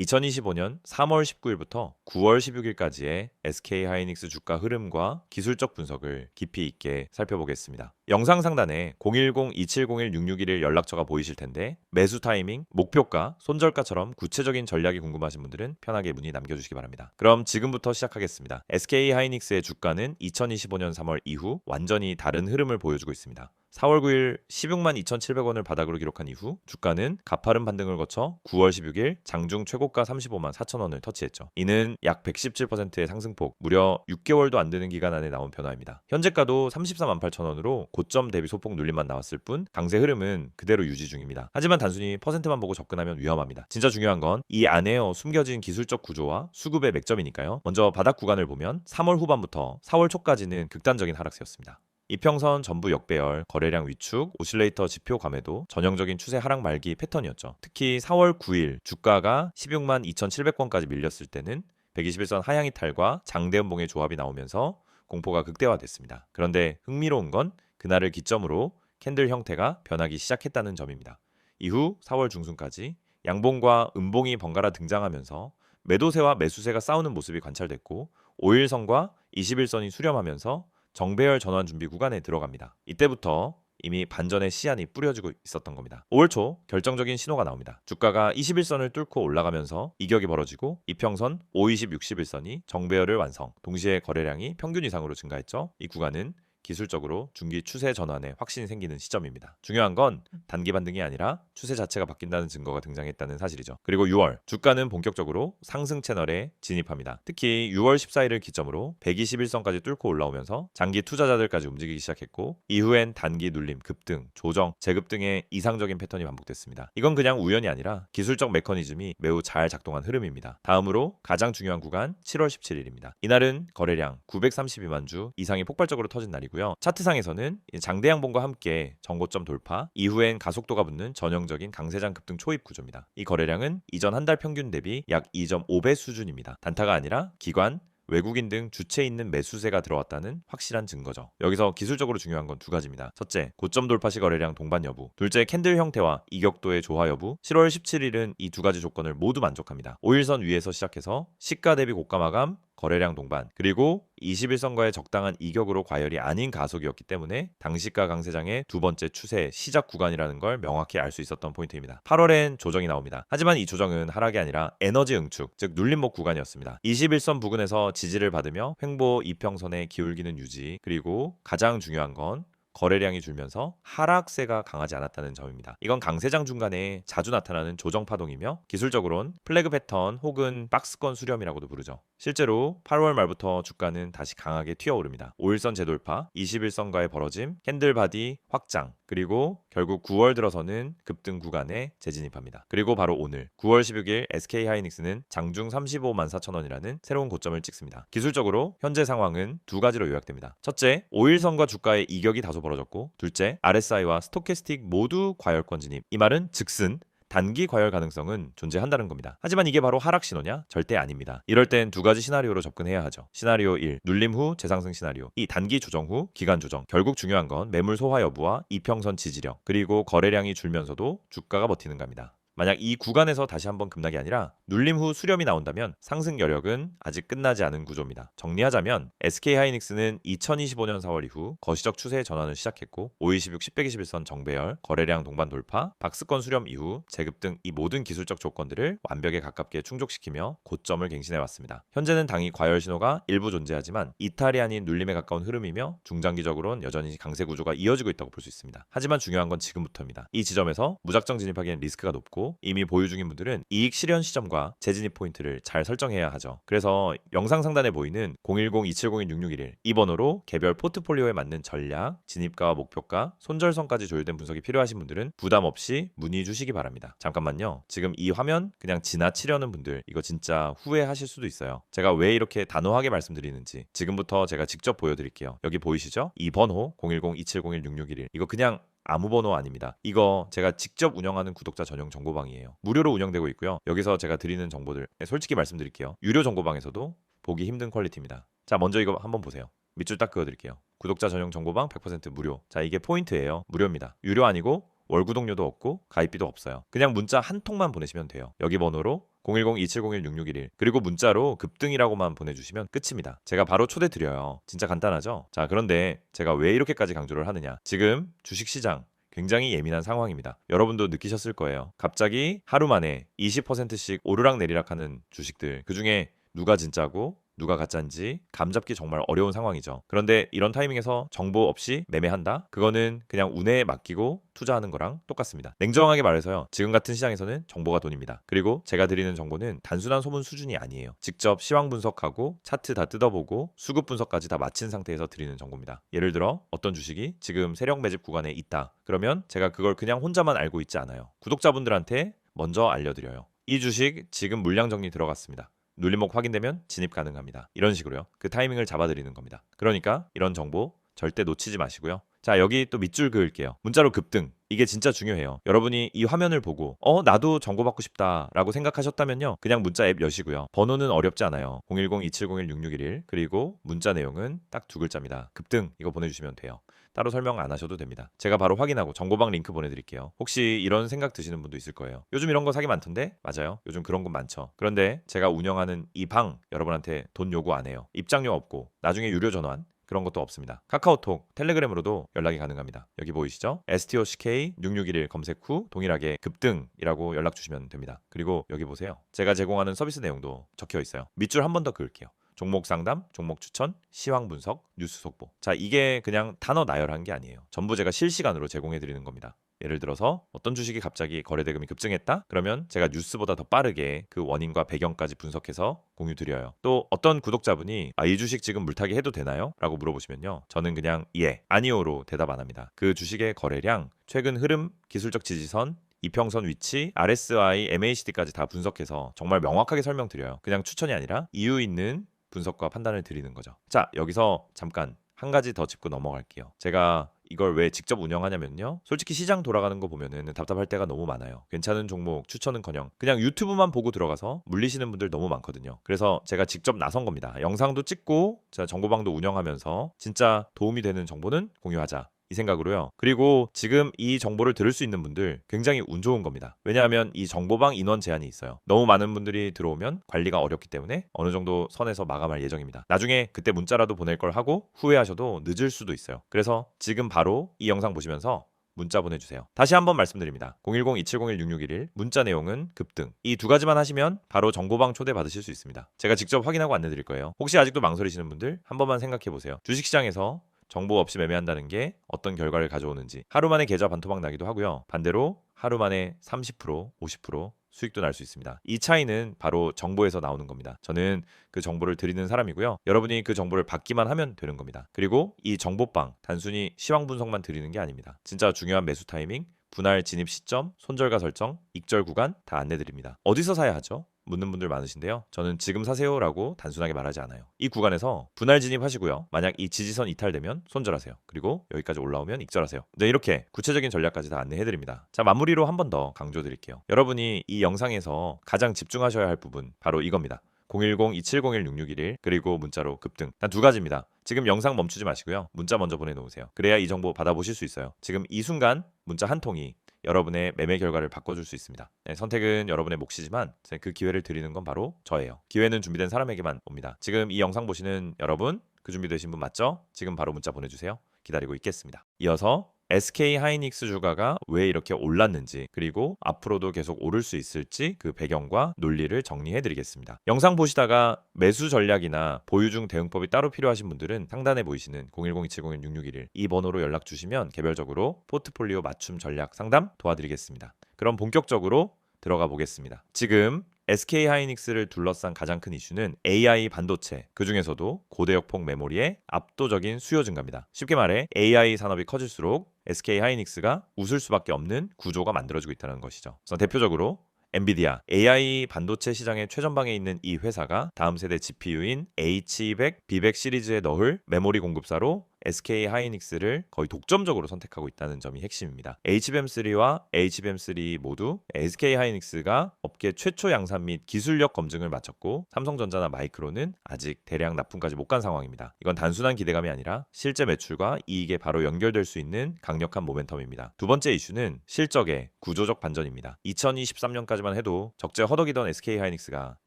2025년 3월 19일부터 9월 16일까지의 SK 하이닉스 주가 흐름과 기술적 분석을 깊이 있게 살펴보겠습니다. 영상 상단에 010-2701-661 연락처가 보이실 텐데 매수 타이밍, 목표가, 손절가처럼 구체적인 전략이 궁금하신 분들은 편하게 문의 남겨주시기 바랍니다. 그럼 지금부터 시작하겠습니다. SK 하이닉스의 주가는 2025년 3월 이후 완전히 다른 흐름을 보여주고 있습니다. 4월 9일 16만 2,700원을 바닥으로 기록한 이후 주가는 가파른 반등을 거쳐 9월 16일 장중 최고가 35만 4천원을 터치했죠. 이는 약 117%의 상승폭, 무려 6개월도 안 되는 기간 안에 나온 변화입니다. 현재가도 34만 8천원으로 고점 대비 소폭 눌림만 나왔을 뿐 강세 흐름은 그대로 유지 중입니다. 하지만 단순히 퍼센트만 보고 접근하면 위험합니다. 진짜 중요한 건 이 안에 숨겨진 기술적 구조와 수급의 맥점이니까요. 먼저 바닥 구간을 보면 3월 후반부터 4월 초까지는 극단적인 하락세였습니다. 이평선 전부 역배열, 거래량 위축, 오실레이터 지표 감에도 전형적인 추세 하락 말기 패턴이었죠. 특히 4월 9일 주가가 16만 2,700원까지 밀렸을 때는 121선 하향 이 탈과 장대음봉의 조합이 나오면서 공포가 극대화됐습니다. 그런데 흥미로운 건 그날을 기점으로 캔들 형태가 변하기 시작했다는 점입니다. 이후 4월 중순까지 양봉과 음봉이 번갈아 등장하면서 매도세와 매수세가 싸우는 모습이 관찰됐고 5일선과 21선이 수렴하면서 정배열 전환 준비 구간에 들어갑니다. 이때부터 이미 반전의 씨안이 뿌려지고 있었던 겁니다. 5월 초 결정적인 신호가 나옵니다. 주가가 21선을 뚫고 올라가면서 이격이 벌어지고 이평선 520, 61선이 정배열을 완성. 동시에 거래량이 평균 이상으로 증가했죠. 이 구간은 기술적으로 중기 추세 전환에 확신이 생기는 시점입니다. 중요한 건 단기 반등이 아니라 추세 자체가 바뀐다는 증거가 등장했다는 사실이죠. 그리고 6월 주가는 본격적으로 상승 채널에 진입합니다. 특히 6월 14일을 기점으로 121선까지 뚫고 올라오면서 장기 투자자들까지 움직이기 시작했고 이후엔 단기 눌림, 급등, 조정, 재급 등의 이상적인 패턴이 반복됐습니다. 이건 그냥 우연이 아니라 기술적 메커니즘이 매우 잘 작동한 흐름입니다. 다음으로 가장 중요한 구간 7월 17일입니다. 이날은 거래량 932만 주 이상이 폭발적으로 터진 날이고 요. 차트상에서는 장대양봉과 함께 정고점 돌파, 이후엔 가속도가 붙는 전형적인 강세장 급등 초입 구조입니다. 이 거래량은 이전 한 달 평균 대비 약 2.5배 수준입니다. 단타가 아니라 기관, 외국인 등 주체 있는 매수세가 들어왔다는 확실한 증거죠. 여기서 기술적으로 중요한 건 두 가지입니다. 첫째, 고점 돌파 시 거래량 동반 여부. 둘째, 캔들 형태와 이격도의 조화 여부. 7월 17일은 이 두 가지 조건을 모두 만족합니다. 5일선 위에서 시작해서 시가 대비 고가 마감, 거래량 동반 그리고 21선과의 적당한 이격으로 과열이 아닌 가속이었기 때문에 당시가 강세장의 두 번째 추세 시작 구간이라는 걸 명확히 알 수 있었던 포인트입니다. 8월엔 조정이 나옵니다. 하지만 이 조정은 하락이 아니라 에너지 응축, 즉 눌림목 구간이었습니다. 21선 부근에서 지지를 받으며 횡보 이평선의 기울기는 유지 그리고 가장 중요한 건 거래량이 줄면서 하락세가 강하지 않았다는 점입니다. 이건 강세장 중간에 자주 나타나는 조정 파동이며 기술적으로는 플래그 패턴 혹은 박스권 수렴이라고도 부르죠. 실제로 8월 말부터 주가는 다시 강하게 튀어오릅니다. 5일선 재돌파, 21선과의 벌어짐, 캔들 바디 확장, 그리고 결국 9월 들어서는 급등 구간에 재진입합니다. 그리고 바로 오늘 9월 16일 SK 하이닉스는 장중 35만 4천 원이라는 새로운 고점을 찍습니다. 기술적으로 현재 상황은 두 가지로 요약됩니다. 첫째, 5일선과 주가의 이격이 다소 벌어졌고, 둘째, RSI와 스토캐스틱 모두 과열권 진입. 이 말은 즉슨 단기 과열 가능성은 존재한다는 겁니다. 하지만 이게 바로 하락 신호냐? 절대 아닙니다. 이럴 땐 두 가지 시나리오로 접근해야 하죠. 시나리오 1, 눌림 후 재상승 시나리오. 이 단기 조정 후 기간 조정. 결국 중요한 건 매물 소화 여부와 이평선 지지력, 그리고 거래량이 줄면서도 주가가 버티는 겁니다. 만약 이 구간에서 다시 한번 급락이 아니라 눌림 후 수렴이 나온다면 상승 여력은 아직 끝나지 않은 구조입니다. 정리하자면 SK 하이닉스는 2025년 4월 이후 거시적 추세의 전환을 시작했고 526, 1021선 정배열, 거래량 동반 돌파, 박스권 수렴 이후 재급 등 이 모든 기술적 조건들을 완벽에 가깝게 충족시키며 고점을 갱신해 왔습니다. 현재는 당이 과열 신호가 일부 존재하지만 이탈이 아닌 눌림에 가까운 흐름이며 중장기적으로는 여전히 강세 구조가 이어지고 있다고 볼 수 있습니다. 하지만 중요한 건 지금부터입니다. 이 지점에서 무작정 진입하기엔 리스크가 높고 이미 보유 중인 분들은 이익 실현 시점과 재진입 포인트를 잘 설정해야 하죠. 그래서 영상 상단에 보이는 010-2701-6611이 번호로 개별 포트폴리오에 맞는 전략, 진입가와 목표가, 손절선까지 조율된 분석이 필요하신 분들은 부담 없이 문의 주시기 바랍니다. 잠깐만요. 지금 이 화면 그냥 지나치려는 분들 이거 진짜 후회하실 수도 있어요. 제가 왜 이렇게 단호하게 말씀드리는지 지금부터 제가 직접 보여드릴게요. 여기 보이시죠? 이 번호 010-2701-6611 이거 그냥 아무 번호 아닙니다. 이거 제가 직접 운영하는 구독자 전용 정보방이에요. 무료로 운영되고 있고요. 여기서 제가 드리는 정보들 네, 솔직히 말씀드릴게요. 유료 정보방에서도 보기 힘든 퀄리티입니다. 자, 먼저 이거 한번 보세요. 밑줄 딱 그어 드릴게요. 구독자 전용 정보방 100% 무료. 자, 이게 포인트예요. 무료입니다. 유료 아니고 월 구독료도 없고 가입비도 없어요. 그냥 문자 한 통만 보내시면 돼요. 여기 번호로 010-2701-6611 그리고 문자로 급등이라고만 보내주시면 끝입니다. 제가 바로 초대 드려요. 진짜 간단하죠? 자 그런데 제가 왜 이렇게까지 강조를 하느냐? 지금 주식시장 굉장히 예민한 상황입니다. 여러분도 느끼셨을 거예요. 갑자기 하루 만에 20%씩 오르락 내리락 하는 주식들 그 중에 누가 진짜고 누가 가짜인지 감잡기 정말 어려운 상황이죠. 그런데 이런 타이밍에서 정보 없이 매매한다? 그거는 그냥 운에 맡기고 투자하는 거랑 똑같습니다. 냉정하게 말해서요. 지금 같은 시장에서는 정보가 돈입니다. 그리고 제가 드리는 정보는 단순한 소문 수준이 아니에요. 직접 시황 분석하고 차트 다 뜯어보고 수급 분석까지 다 마친 상태에서 드리는 정보입니다. 예를 들어 어떤 주식이 지금 세력 매집 구간에 있다. 그러면 제가 그걸 그냥 혼자만 알고 있지 않아요. 구독자분들한테 먼저 알려드려요. 이 주식 지금 물량 정리 들어갔습니다. 눌림목 확인되면 진입 가능합니다. 이런 식으로요. 그 타이밍을 잡아드리는 겁니다. 그러니까 이런 정보 절대 놓치지 마시고요. 자, 여기 또 밑줄 그을게요. 문자로 급등. 이게 진짜 중요해요. 여러분이 이 화면을 보고 어, 나도 정보 받고 싶다라고 생각하셨다면요. 그냥 문자 앱 여시고요. 번호는 어렵지 않아요. 010-2701-6611 그리고 문자 내용은 딱 두 글자입니다. 급등 이거 보내주시면 돼요. 따로 설명 안 하셔도 됩니다. 제가 바로 확인하고 정보방 링크 보내드릴게요. 혹시 이런 생각 드시는 분도 있을 거예요. 요즘 이런 거 사기 많던데? 맞아요. 요즘 그런 건 많죠. 그런데 제가 운영하는 이 방 여러분한테 돈 요구 안 해요. 입장료 없고 나중에 유료 전환 그런 것도 없습니다. 카카오톡, 텔레그램으로도 연락이 가능합니다. 여기 보이시죠? STOCK 6611 검색 후 동일하게 급등이라고 연락 주시면 됩니다. 그리고 여기 보세요. 제가 제공하는 서비스 내용도 적혀 있어요. 밑줄 한 번 더 그을게요. 종목 상담, 종목 추천, 시황 분석, 뉴스 속보. 자, 이게 그냥 단어 나열한 게 아니에요. 전부 제가 실시간으로 제공해 드리는 겁니다. 예를 들어서 어떤 주식이 갑자기 거래 대금이 급증했다? 그러면 제가 뉴스보다 더 빠르게 그 원인과 배경까지 분석해서 공유 드려요. 또 어떤 구독자분이 아, 이 주식 지금 물타기 해도 되나요? 라고 물어보시면요. 저는 그냥 예, 아니오로 대답 안 합니다. 그 주식의 거래량, 최근 흐름, 기술적 지지선, 이평선 위치, RSI, MACD까지 다 분석해서 정말 명확하게 설명드려요. 그냥 추천이 아니라 이유 있는 분석과 판단을 드리는 거죠. 자, 여기서 잠깐 한 가지 더 짚고 넘어갈게요. 제가 이걸 왜 직접 운영하냐면요. 솔직히 시장 돌아가는 거 보면은 답답할 때가 너무 많아요. 괜찮은 종목 추천은커녕 그냥 유튜브만 보고 들어가서 물리시는 분들 너무 많거든요. 그래서 제가 직접 나선 겁니다. 영상도 찍고 제가 정보방도 운영하면서 진짜 도움이 되는 정보는 공유하자. 이 생각으로요. 그리고 지금 이 정보를 들을 수 있는 분들 굉장히 운 좋은 겁니다. 왜냐하면 이 정보방 인원 제한이 있어요. 너무 많은 분들이 들어오면 관리가 어렵기 때문에 어느 정도 선에서 마감할 예정입니다. 나중에 그때 문자라도 보낼 걸 하고 후회하셔도 늦을 수도 있어요. 그래서 지금 바로 이 영상 보시면서 문자 보내주세요. 다시 한번 말씀드립니다. 010-2701-6611 문자 내용은 급등. 이 두 가지만 하시면 바로 정보방 초대 받으실 수 있습니다. 제가 직접 확인하고 안내드릴 거예요. 혹시 아직도 망설이시는 분들 한 번만 생각해 보세요. 주식시장에서 정보 없이 매매한다는 게 어떤 결과를 가져오는지 하루 만에 계좌 반토막 나기도 하고요. 반대로 하루 만에 30%, 50% 수익도 날 수 있습니다. 이 차이는 바로 정보에서 나오는 겁니다. 저는 그 정보를 드리는 사람이고요. 여러분이 그 정보를 받기만 하면 되는 겁니다. 그리고 이 정보방 단순히 시황 분석만 드리는 게 아닙니다. 진짜 중요한 매수 타이밍, 분할 진입 시점, 손절가 설정, 익절 구간 다 안내 드립니다. 어디서 사야 하죠? 묻는 분들 많으신데요. 저는 지금 사세요라고 단순하게 말하지 않아요. 이 구간에서 분할 진입하시고요. 만약 이 지지선 이탈되면 손절하세요. 그리고 여기까지 올라오면 익절하세요. 네, 이렇게 구체적인 전략까지 다 안내해 드립니다. 자, 마무리로 한 번 더 강조 드릴게요. 여러분이 이 영상에서 가장 집중하셔야 할 부분 바로 이겁니다. 010-2701-6611 그리고 문자로 급등 단 두 가지입니다. 지금 영상 멈추지 마시고요. 문자 먼저 보내놓으세요. 그래야 이 정보 받아보실 수 있어요. 지금 이 순간 문자 한 통이 여러분의 매매 결과를 바꿔줄 수 있습니다. 네, 선택은 여러분의 몫이지만 그 기회를 드리는 건 바로 저예요. 기회는 준비된 사람에게만 옵니다. 지금 이 영상 보시는 여러분 그 준비되신 분 맞죠? 지금 바로 문자 보내주세요. 기다리고 있겠습니다. 이어서 SK 하이닉스 주가가 왜 이렇게 올랐는지 그리고 앞으로도 계속 오를 수 있을지 그 배경과 논리를 정리해 드리겠습니다. 영상 보시다가 매수 전략이나 보유 중 대응법이 따로 필요하신 분들은 상단에 보이시는 010-2701-6611 이 번호로 연락 주시면 개별적으로 포트폴리오 맞춤 전략 상담 도와드리겠습니다. 그럼 본격적으로 들어가 보겠습니다. 지금 SK 하이닉스를 둘러싼 가장 큰 이슈는 AI 반도체, 그 중에서도 고대 역폭 메모리의 압도적인 수요 증가입니다. 쉽게 말해 AI 산업이 커질수록 SK 하이닉스가 웃을 수밖에 없는 구조가 만들어지고 있다는 것이죠. 그래서 대표적으로 엔비디아 AI 반도체 시장의 최전방에 있는 이 회사가 다음 세대 GPU인 H200, B100 시리즈에 넣을 메모리 공급사로 SK 하이닉스를 거의 독점적으로 선택하고 있다는 점이 핵심입니다. HBM3와 HBM3 모두 SK 하이닉스가 업계 최초 양산 및 기술력 검증을 마쳤고 삼성전자나 마이크론은 아직 대량 납품까지 못 간 상황입니다. 이건 단순한 기대감이 아니라 실제 매출과 이익에 바로 연결될 수 있는 강력한 모멘텀입니다. 두 번째 이슈는 실적의 구조적 반전입니다. 2023년까지만 해도 적재 허덕이던 SK 하이닉스가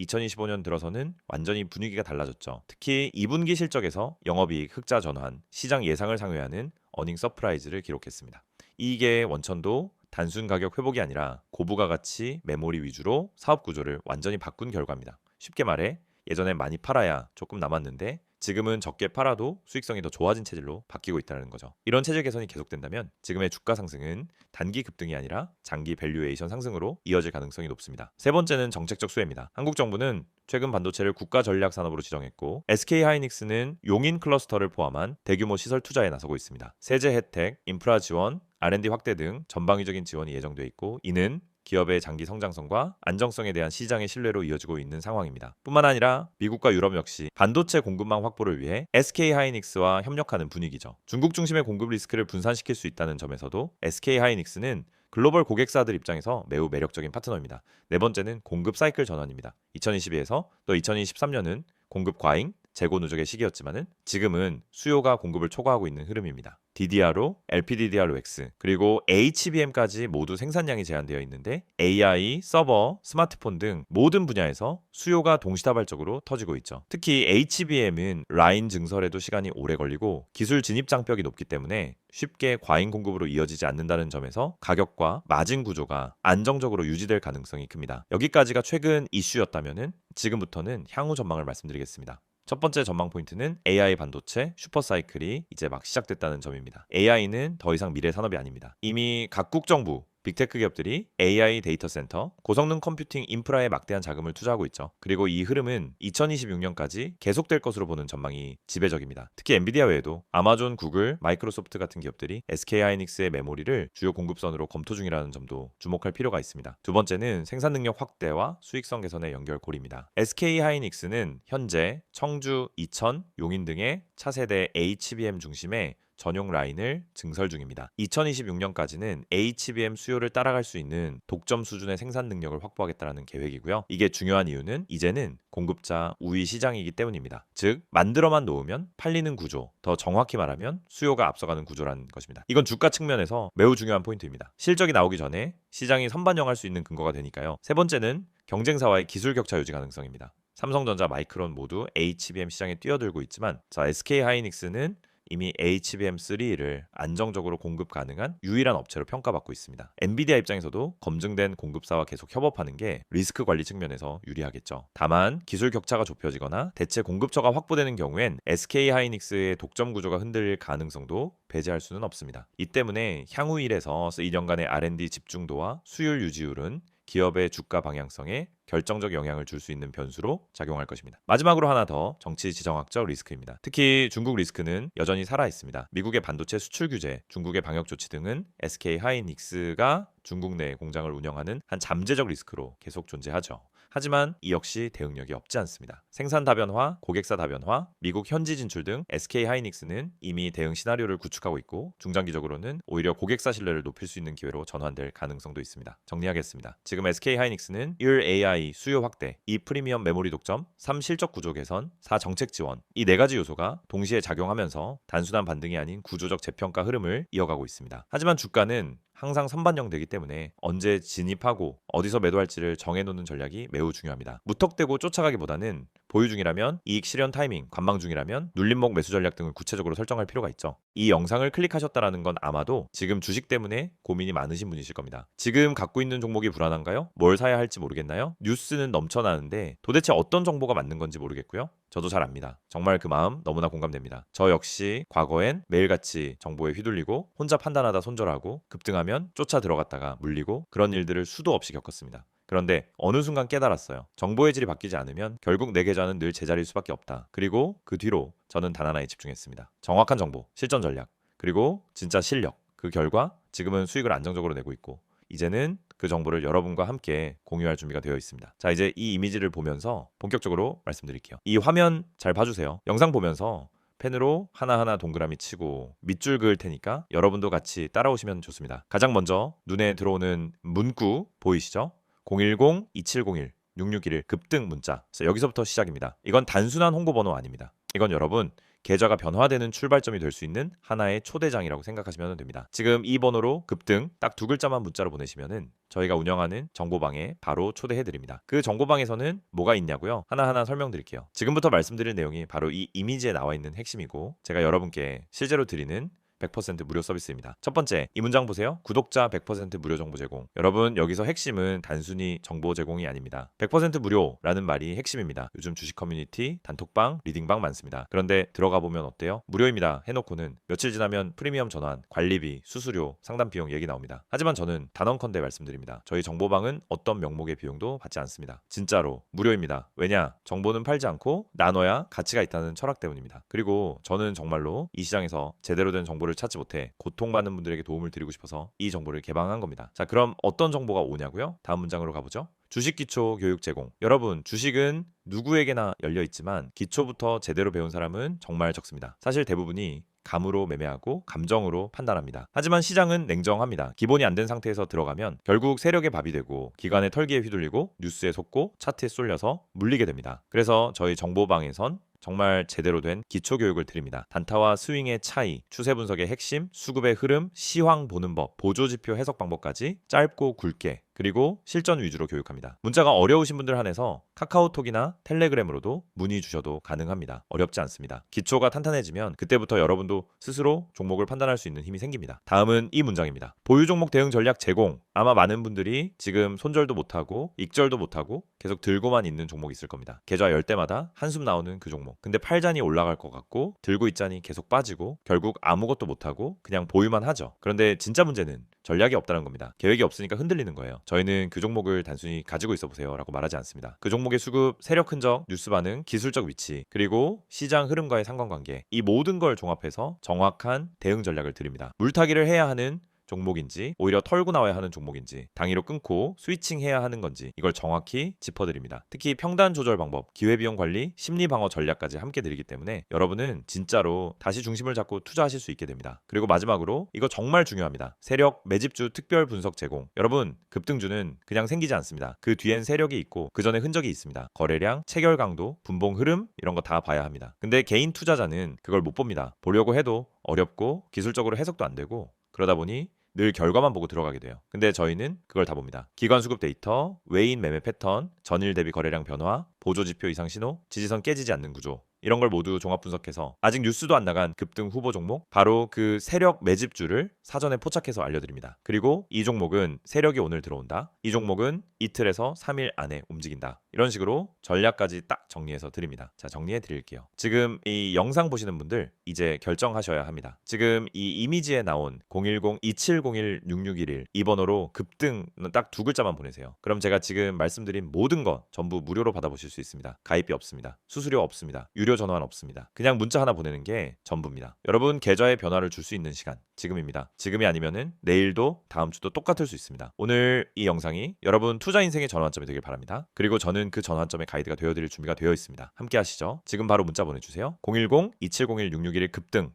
2025년 들어서는 완전히 분위기가 달라졌죠. 특히 2분기 실적에서 영업이익 흑자 전환, 시장 예상을 상회하는 어닝 서프라이즈를 기록했습니다. 이익의 원천도 단순 가격 회복이 아니라 고부가 가치 메모리 위주로 사업 구조를 완전히 바꾼 결과입니다. 쉽게 말해 예전엔 많이 팔아야 조금 남았는데 지금은 적게 팔아도 수익성이 더 좋아진 체질로 바뀌고 있다는 거죠. 이런 체질 개선이 계속된다면 지금의 주가 상승은 단기 급등이 아니라 장기 밸류에이션 상승으로 이어질 가능성이 높습니다. 세 번째는 정책적 수혜입니다. 한국 정부는 최근 반도체를 국가 전략 산업으로 지정했고 SK 하이닉스는 용인 클러스터를 포함한 대규모 시설 투자에 나서고 있습니다. 세제 혜택, 인프라 지원, R&D 확대 등 전방위적인 지원이 예정돼 있고 이는 기업의 장기 성장성과 안정성에 대한 시장의 신뢰로 이어지고 있는 상황입니다. 뿐만 아니라 미국과 유럽 역시 반도체 공급망 확보를 위해 SK 하이닉스와 협력하는 분위기죠. 중국 중심의 공급 리스크를 분산시킬 수 있다는 점에서도 SK 하이닉스는 글로벌 고객사들 입장에서 매우 매력적인 파트너입니다. 네 번째는 공급 사이클 전환입니다. 2022에서 또 2023년은 공급 과잉, 재고 누적의 시기였지만은 지금은 수요가 공급을 초과하고 있는 흐름입니다. DDR로 LPDDR5X 그리고 HBM까지 모두 생산량이 제한되어 있는데 AI, 서버, 스마트폰 등 모든 분야에서 수요가 동시다발적으로 터지고 있죠. 특히 HBM은 라인 증설에도 시간이 오래 걸리고 기술 진입 장벽이 높기 때문에 쉽게 과잉 공급으로 이어지지 않는다는 점에서 가격과 마진 구조가 안정적으로 유지될 가능성이 큽니다. 여기까지가 최근 이슈였다면은 지금부터는 향후 전망을 말씀드리겠습니다. 첫 번째 전망 포인트는 AI 반도체 슈퍼사이클이 이제 막 시작됐다는 점입니다. AI는 더 이상 미래 산업이 아닙니다. 이미 각국 정부 빅테크 기업들이 AI 데이터 센터, 고성능 컴퓨팅 인프라에 막대한 자금을 투자하고 있죠. 그리고 이 흐름은 2026년까지 계속될 것으로 보는 전망이 지배적입니다. 특히 엔비디아 외에도 아마존, 구글, 마이크로소프트 같은 기업들이 SK 하이닉스의 메모리를 주요 공급선으로 검토 중이라는 점도 주목할 필요가 있습니다. 두 번째는 생산 능력 확대와 수익성 개선의 연결고리입니다. SK 하이닉스는 현재 청주, 이천, 용인 등의 차세대 HBM 중심의 전용 라인을 증설 중입니다. 2026년까지는 HBM 수요를 따라갈 수 있는 독점 수준의 생산 능력을 확보하겠다는 계획이고요. 이게 중요한 이유는 이제는 공급자 우위 시장이기 때문입니다. 즉 만들어만 놓으면 팔리는 구조, 더 정확히 말하면 수요가 앞서가는 구조라는 것입니다. 이건 주가 측면에서 매우 중요한 포인트입니다. 실적이 나오기 전에 시장이 선반영할 수 있는 근거가 되니까요. 세 번째는 경쟁사와의 기술 격차 유지 가능성입니다. 삼성전자, 마이크론 모두 HBM 시장에 뛰어들고 있지만 자, SK 하이닉스는 이미 HBM3를 안정적으로 공급 가능한 유일한 업체로 평가받고 있습니다. 엔비디아 입장에서도 검증된 공급사와 계속 협업하는 게 리스크 관리 측면에서 유리하겠죠. 다만 기술 격차가 좁혀지거나 대체 공급처가 확보되는 경우엔 SK 하이닉스의 독점 구조가 흔들릴 가능성도 배제할 수는 없습니다. 이 때문에 향후 1에서 2년간의 R&D 집중도와 수율 유지율은 기업의 주가 방향성에 결정적 영향을 줄 수 있는 변수로 작용할 것입니다. 마지막으로 하나 더 정치 지정학적 리스크입니다. 특히 중국 리스크는 여전히 살아 있습니다. 미국의 반도체 수출 규제, 중국의 방역 조치 등은 SK 하이닉스가 중국 내 공장을 운영하는 한 잠재적 리스크로 계속 존재하죠. 하지만 이 역시 대응력이 없지 않습니다. 생산 다변화, 고객사 다변화, 미국 현지 진출 등 SK 하이닉스는 이미 대응 시나리오를 구축하고 있고 중장기적으로는 오히려 고객사 신뢰를 높일 수 있는 기회로 전환될 가능성도 있습니다. 정리하겠습니다. 지금 SK 하이닉스는 1 AI 수요 확대, 2 프리미엄 메모리 독점, 3 실적 구조 개선, 4 정책 지원 이 네 가지 요소가 동시에 작용하면서 단순한 반등이 아닌 구조적 재평가 흐름을 이어가고 있습니다. 하지만 주가는 항상 선반영되기 때문에 언제 진입하고 어디서 매도할지를 정해놓는 전략이 매우 중요합니다. 무턱대고 쫓아가기보다는 보유 중이라면 이익 실현 타이밍, 관망 중이라면 눌림목 매수 전략 등을 구체적으로 설정할 필요가 있죠. 이 영상을 클릭하셨다라는 건 아마도 지금 주식 때문에 고민이 많으신 분이실 겁니다. 지금 갖고 있는 종목이 불안한가요? 뭘 사야 할지 모르겠나요? 뉴스는 넘쳐나는데 도대체 어떤 정보가 맞는 건지 모르겠고요. 저도 잘 압니다. 정말 그 마음 너무나 공감됩니다. 저 역시 과거엔 매일같이 정보에 휘둘리고 혼자 판단하다 손절하고 급등하면 쫓아 들어갔다가 물리고 그런 일들을 수도 없이 겪었습니다. 그런데 어느 순간 깨달았어요. 정보의 질이 바뀌지 않으면 결국 내 계좌는 늘 제자리일 수밖에 없다. 그리고 그 뒤로 저는 단 하나에 집중했습니다. 정확한 정보, 실전 전략, 그리고 진짜 실력. 그 결과 지금은 수익을 안정적으로 내고 있고 이제는 그 정보를 여러분과 함께 공유할 준비가 되어 있습니다. 자, 이제 이 이미지를 보면서 본격적으로 말씀드릴게요. 이 화면 잘 봐주세요. 영상 보면서 펜으로 하나하나 동그라미 치고 밑줄 그을 테니까 여러분도 같이 따라오시면 좋습니다. 가장 먼저 눈에 들어오는 문구 보이시죠? 010-2701-661 급등 문자. 여기서부터 시작입니다. 이건 단순한 홍보 번호 아닙니다. 이건 여러분 계좌가 변화되는 출발점이 될 수 있는 하나의 초대장이라고 생각하시면 됩니다. 지금 이 번호로 급등 딱 두 글자만 문자로 보내시면은 저희가 운영하는 정보방에 바로 초대해 드립니다. 그 정보방에서는 뭐가 있냐고요? 하나하나 설명드릴게요. 지금부터 말씀드릴 내용이 바로 이 이미지에 나와 있는 핵심이고 제가 여러분께 실제로 드리는 100% 무료 서비스입니다. 첫 번째, 이 문장 보세요. 구독자 100% 무료 정보 제공. 여러분, 여기서 핵심은 단순히 정보 제공이 아닙니다. 100% 무료라는 말이 핵심입니다. 요즘 주식 커뮤니티, 단톡방, 리딩방 많습니다. 그런데 들어가 보면 어때요? 무료입니다. 해놓고는 며칠 지나면 프리미엄 전환, 관리비, 수수료, 상담 비용 얘기 나옵니다. 하지만 저는 단언컨대 말씀드립니다. 저희 정보방은 어떤 명목의 비용도 받지 않습니다. 진짜로 무료입니다. 왜냐? 정보는 팔지 않고 나눠야 가치가 있다는 철학 때문입니다. 그리고 저는 정말로 이 시장에서 제대로 된 정보를 찾지 못해 고통받는 분들에게 도움을 드리고 싶어서 이 정보를 개방한 겁니다. 자, 그럼 어떤 정보가 오냐고요? 다음 문장으로 가보죠. 주식 기초 교육 제공. 여러분, 주식은 누구에게나 열려 있지만 기초부터 제대로 배운 사람은 정말 적습니다. 사실 대부분이 감으로 매매하고 감정으로 판단합니다. 하지만 시장은 냉정합니다. 기본이 안 된 상태에서 들어가면 결국 세력의 밥이 되고 기관의 털기에 휘둘리고 뉴스에 속고 차트에 쏠려서 물리게 됩니다. 그래서 저희 정보방에선 정말 제대로 된 기초 교육을 드립니다. 단타와 스윙의 차이, 추세 분석의 핵심, 수급의 흐름, 시황 보는 법, 보조 지표 해석 방법까지 짧고 굵게 그리고 실전 위주로 교육합니다. 문자가 어려우신 분들 한해서 카카오톡이나 텔레그램으로도 문의 주셔도 가능합니다. 어렵지 않습니다. 기초가 탄탄해지면 그때부터 여러분도 스스로 종목을 판단할 수 있는 힘이 생깁니다. 다음은 이 문장입니다. 보유 종목 대응 전략 제공. 아마 많은 분들이 지금 손절도 못하고 익절도 못하고 계속 들고만 있는 종목이 있을 겁니다. 계좌 열 때마다 한숨 나오는 그 종목. 근데 팔잔이 올라갈 것 같고 들고 있자니 계속 빠지고 결국 아무것도 못하고 그냥 보유만 하죠. 그런데 진짜 문제는 전략이 없다는 겁니다. 계획이 없으니까 흔들리는 거예요. 저희는 그 종목을 단순히 가지고 있어 보세요 라고 말하지 않습니다. 그 종목의 수급, 세력 흔적, 뉴스 반응, 기술적 위치, 그리고 시장 흐름과의 상관관계 이 모든 걸 종합해서 정확한 대응 전략을 드립니다. 물타기를 해야 하는 종목인지 오히려 털고 나와야 하는 종목인지 당위로 끊고 스위칭해야 하는 건지 이걸 정확히 짚어드립니다. 특히 평단 조절 방법, 기회비용 관리, 심리 방어 전략까지 함께 드리기 때문에 여러분은 진짜로 다시 중심을 잡고 투자하실 수 있게 됩니다. 그리고 마지막으로 이거 정말 중요합니다. 세력 매집주 특별 분석 제공. 여러분 급등주는 그냥 생기지 않습니다. 그 뒤엔 세력이 있고 그 전에 흔적이 있습니다. 거래량, 체결 강도, 분봉 흐름 이런 거 다 봐야 합니다. 근데 개인 투자자는 그걸 못 봅니다. 보려고 해도 어렵고 기술적으로 해석도 안 되고 그러다 보니 늘 결과만 보고 들어가게 돼요. 근데 저희는 그걸 다 봅니다. 기관 수급 데이터, 외인 매매 패턴, 전일 대비 거래량 변화, 보조 지표 이상 신호, 지지선 깨지지 않는 구조, 이런 걸 모두 종합 분석해서 아직 뉴스도 안 나간 급등 후보 종목 바로 그 세력 매집주를 사전에 포착해서 알려드립니다. 그리고 이 종목은 세력이 오늘 들어온다. 이 종목은 이틀에서 3일 안에 움직인다. 이런 식으로 전략까지 딱 정리해서 드립니다. 자 정리해 드릴게요. 지금 이 영상 보시는 분들 이제 결정하셔야 합니다. 지금 이 이미지에 나온 010-2701-6611 이 번호로 급등 딱 두 글자만 보내세요. 그럼 제가 지금 말씀드린 모든 것 전부 무료로 받아보실 수 있습니다. 가입비 없습니다. 수수료 없습니다. 유료 전화는 없습니다. 그냥 문자 하나 보내는 게 전부입니다. 여러분 계좌에 변화를 줄 수 있는 시간 지금입니다. 지금이 아니면은 내일도 다음 주도 똑같을 수 있습니다. 오늘 이 영상이 여러분 투자 인생의 전환점이 되길 바랍니다. 그리고 저는 그 전환점의 가이드가 되어드릴 준비가 되어 있습니다. 함께 하시죠. 지금 바로 문자 보내주세요. 010-2701-6611 급등